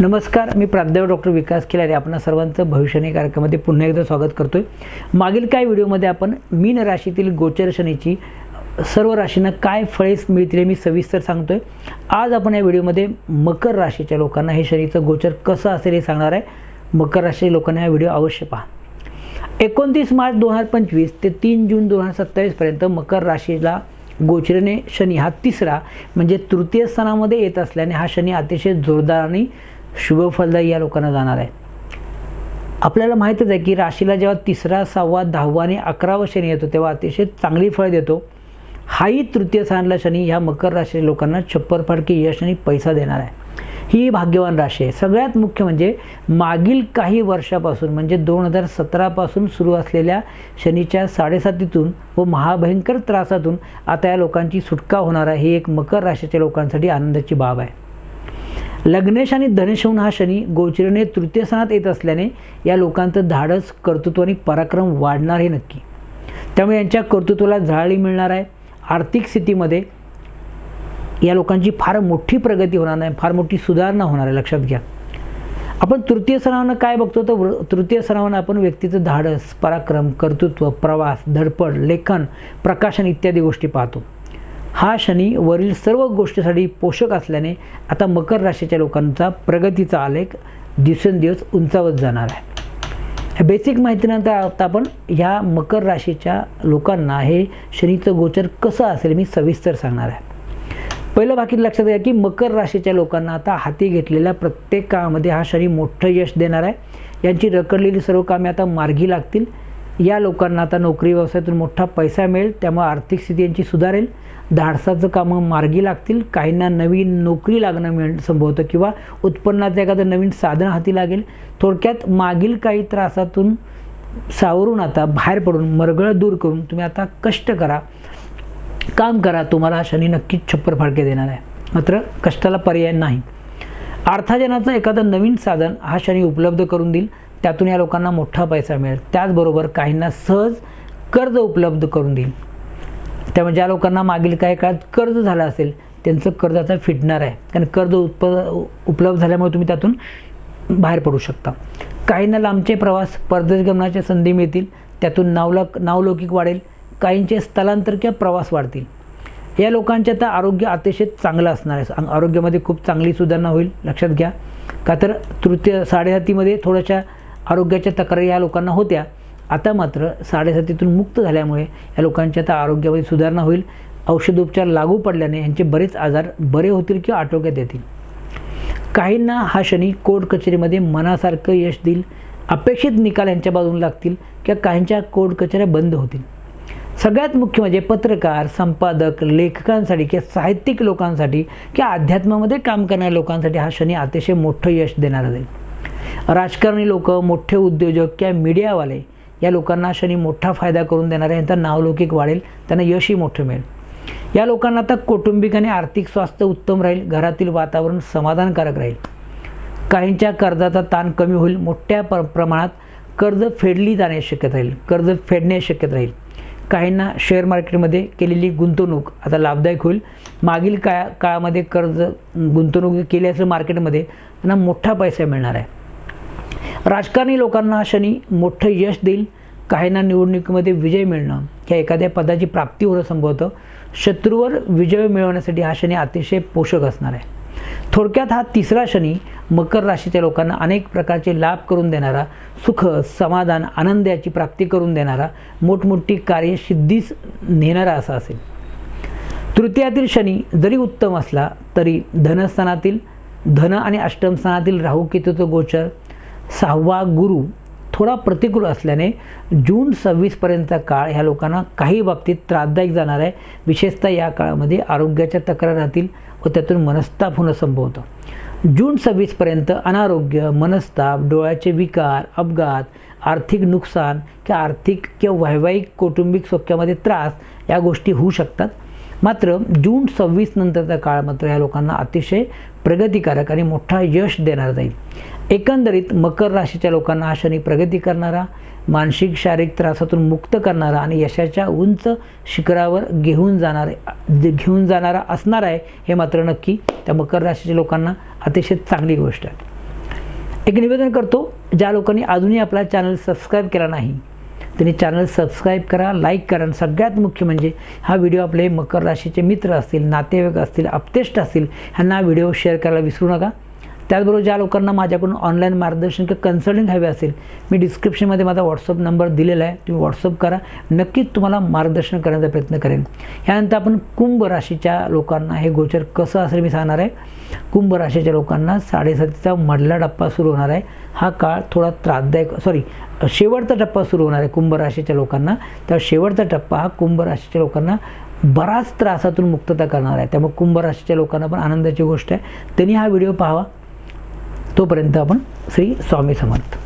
नमस्कार मी प्राध्यापक डॉक्टर विकास खिलारे. आपणा सर्वांचं भविष्यने कार्यक्रमामध्ये पुन्हा एकदा स्वागत करतोय. मागील काही व्हिडिओमध्ये आपण मीन राशीतील गोचर शनीची सर्व राशींना काय फळेस मिळतील हे मी सविस्तर सांगतोय. आज आपण या व्हिडिओमध्ये मकर राशीच्या लोकांना हे शनीचं गोचर कसं असेल हे सांगणार आहे. मकर राशीच्या लोकांना हा व्हिडिओ अवश्य पहा. एकोणतीस मार्च दोन हजार पंचवीस ते तीन जून दोन हजार सत्तावीसपर्यंत मकर राशीला गोचरने शनी हा तिसरा म्हणजे तृतीय स्थानामध्ये येत असल्याने हा शनी अतिशय जोरदार आणि शुभफलदायी या लोकांना जाणार आहे. आपल्याला माहीतच आहे की राशीला जेव्हा तिसरा सहावा दहावा आणि अकरावा शनी येतो तेव्हा अतिशय चांगली फळ देतो. हाही तृतीय स्थानातला शनी ह्या मकर राशीच्या लोकांना छप्पर फाडके यश आणि पैसा देणार आहे. ही भाग्यवान राशी आहे. सगळ्यात मुख्य म्हणजे मागील काही वर्षापासून म्हणजे दोन हजार सतरापासून सुरू असलेल्या शनीच्या साडेसातीतून व महाभयंकर त्रासातून आता या लोकांची सुटका होणार आहे. ही एक मकर राशीच्या लोकांसाठी आनंदाची बाब आहे. लग्नेश आणि धनेशवन हा शनी गोचरीने तृतीय स्थानात येत असल्याने या लोकांचं धाडस कर्तृत्व आणि पराक्रम वाढणार हे नक्की. त्यामुळे यांच्या कर्तृत्वाला झळाळी मिळणार आहे. आर्थिक स्थितीमध्ये या लोकांची फार मोठी प्रगती होणार नाही फार मोठी सुधारणा होणार आहे लक्षात घ्या. आपण तृतीय सणावानं काय बघतो? तर तृतीय सणावानं आपण व्यक्तीचं धाडस पराक्रम कर्तृत्व प्रवास धडपड लेखन प्रकाशन इत्यादी गोष्टी पाहतो. हा शनी वरील सर्व गोष्टीसाठी पोषक असल्याने आता मकर राशीच्या लोकांचा प्रगतीचा आलेख दिवसेंदिवस उंचावत जाणार आहे. बेसिक माहितीनंतर आता आपण ह्या मकर राशीच्या लोकांना हे शनीचं गोचर कसं असेल मी सविस्तर सांगणार आहे. पहिलं बाकी लक्षात घ्या की मकर राशीच्या लोकांना आता हाती घेतलेल्या प्रत्येक कामामध्ये हा शनी मोठं यश देणार आहे. यांची रखडलेली सर्व कामे आता मार्गी लागतील. या लोकांना आता नोकरी व्यवसायातून मोठा पैसा मिळेल त्यामुळे आर्थिक स्थिती यांची सुधारेल. धाडसाचं कामं मार्गी लागतील. काहींना नवीन नोकरी लागणं मिळ संभवतं किंवा उत्पन्नाचं एखादं नवीन साधन हाती लागेल. थोडक्यात मागील काही त्रासातून सावरून आता बाहेर पडून मरगळ दूर करून तुम्ही आता कष्ट करा. काम करा. तुम्हाला हा शनी नक्कीच छप्पर फाडके देणार आहे. मात्र कष्टाला पर्याय नाही. अर्थार्जनाचं एखादं नवीन साधन हा शनी उपलब्ध करून देईल. त्यातून या लोकांना मोठा पैसा मिळेल. त्याचबरोबर काहींना सहज कर्ज उपलब्ध करून देईल. त्यामुळे ज्या लोकांना मागील काही काळात कर्ज झालं असेल त्यांचं कर्ज आता फिटणार आहे. कारण कर्ज उत्प उपलब्ध झाल्यामुळे तुम्ही त्यातून बाहेर पडू शकता. काहींना लांबचे प्रवास परदेश गमनाच्या संधी मिळतील त्यातून नावलक नावलौकिक वाढेल काहींचे स्थलांतर किंवा प्रवास वाढतील. या लोकांचे आता आरोग्य अतिशय चांगलं असणार आहे. आरोग्यामध्ये खूप चांगली सुधारणा होईल लक्षात घ्या. का तर तृतीय साडेहातीमध्ये थोड्याशा आरोग्याच्या तक्रारी या लोकांना होत्या. आता मात्र साडेसातीतून मुक्त झाल्यामुळे या लोकांच्या आता आरोग्यामध्ये सुधारणा होईल. औषधोपचार लागू पडल्याने यांचे बरेच आजार बरे होतील किंवा आटोक्यात येतील. काहींना हा शनी कोर्ट कचेरीमध्ये मनासारखं यश देईल. अपेक्षित निकाल यांच्या बाजून लागतील किंवा काहींच्या कोर्ट कचेऱ्या बंद होतील. सगळ्यात मुख्य म्हणजे पत्रकार संपादक लेखकांसाठी किंवा साहित्यिक लोकांसाठी किंवा अध्यात्मामध्ये काम करणाऱ्या लोकांसाठी हा शनी अतिशय मोठं यश देणारा जाईल. राजकारणी लोक मोठे उद्योजक किंवा मीडियावाले या लोकांना शनी मोठा फायदा करून देणार आहे. यांचा नावलौकिक वाढेल त्यांना यशही मोठं मिळेल. या लोकांना आता कौटुंबिक आणि आर्थिक स्वास्थ्य उत्तम राहील घरातील वातावरण समाधानकारक राहील. काहींच्या कर्जाचा ताण कमी होईल मोठ्या प्र प्रमाणात कर्ज फेडली जाण्याची शक्यता राहील कर्ज फेडण्याची शक्यता राहील. काहींना शेअर मार्केटमध्ये केलेली गुंतवणूक आता लाभदायक होईल. मागील काळा काळामध्ये कर्ज गुंतवणूक केली असेल मार्केटमध्ये त्यांना मोठा पैसा मिळणार आहे. राजकारणी लोकांना हा शनी मोठं यश देईल. काहींना निवडणुकीमध्ये विजय मिळणं किंवा एखाद्या पदाची प्राप्ती होणं संभवतं. शत्रूवर विजय मिळवण्यासाठी हा शनी अतिशय पोषक असणार आहे. थोडक्यात हा तिसरा शनी मकर राशीच्या लोकांना अनेक प्रकारचे लाभ करून देणारा सुख समाधान आनंद याची प्राप्ती करून देणारा मोठमोठी कार्यसिद्धीस नेणारा असा असेल. तृतीयातील शनी जरी उत्तम असला तरी धनस्थानातील धन आणि अष्टमस्थानातील राहू केतूचं गोचर सहावा गुरु थोडा प्रतिकूल असल्याने जून सव्वीसपर्यंतचा काळ ह्या लोकांना काही बाबतीत त्रासदायक जाणार आहे. विशेषतः या काळामध्ये आरोग्याच्या तक्रार राहतील व त्यातून मनस्ताप होणं संभवतं जून सव्वीसपर्यंत अनारोग्य मनस्ताप डोळ्याचे विकार अपघात आर्थिक नुकसान किंवा आर्थिक किंवा वैवाहिक कौटुंबिक सोख्यामध्ये त्रास या गोष्टी होऊ शकतात. मात्र जून सव्वीस नंतरचा काळ मात्र या लोकांना अतिशय प्रगतिकारक आणि मोठा यश देणार जाईल. एकंदरीत मकर राशीच्या लोकांना हा शनी प्रगती करणारा मानसिक शारीरिक त्रासातून मुक्त करणारा आणि यशाच्या उंच शिखरावर घेऊन जाणारे घेऊन जाणारा असणार आहे हे मात्र नक्की त्या मकर राशीच्या लोकांना अतिशय चांगली गोष्ट आहे. एक निवेदन करतो ज्या लोकांनी अजूनही आपला चॅनल सबस्क्राईब केला नाही त्यांनी चॅनल सबस्क्राईब करा लाईक करा. आणि सगळ्यात मुख्य म्हणजे हा व्हिडिओ आपले मकर राशीचे मित्र असतील नातेवाईक असतील अपतेष्ट असतील ह्यांना व्हिडिओ शेअर करायला विसरू नका. त्याचबरोबर ज्या लोकांना माझ्याकडून ऑनलाईन मार्गदर्शन किंवा कन्सल्टिंग हवे असेल मी डिस्क्रिप्शनमध्ये माझा व्हॉट्सअप नंबर दिलेला आहे. तुम्ही व्हॉट्सअप करा. नक्कीच तुम्हाला मार्गदर्शन करण्याचा प्रयत्न करेन. ह्यानंतर आपण कुंभ राशीच्या लोकांना हे गोचर कसं असेल मी सांगणार आहे. कुंभ राशीच्या लोकांना साडेसातीचा मधला टप्पा सुरू होणार आहे. हा काळ थोडा त्रासदायक सॉरी शेवटचा टप्पा सुरू होणार आहे कुंभ राशीच्या लोकांना. तर शेवटचा टप्पा हा कुंभ राशीच्या लोकांना बराच त्रासातून मुक्तता करणार आहे. त्यामुळे कुंभ राशीच्या लोकांना पण आनंदाची गोष्ट आहे. त्यांनी हा व्हिडिओ पाहावा. तोपर्यंत आपण श्री स्वामी समर्थ.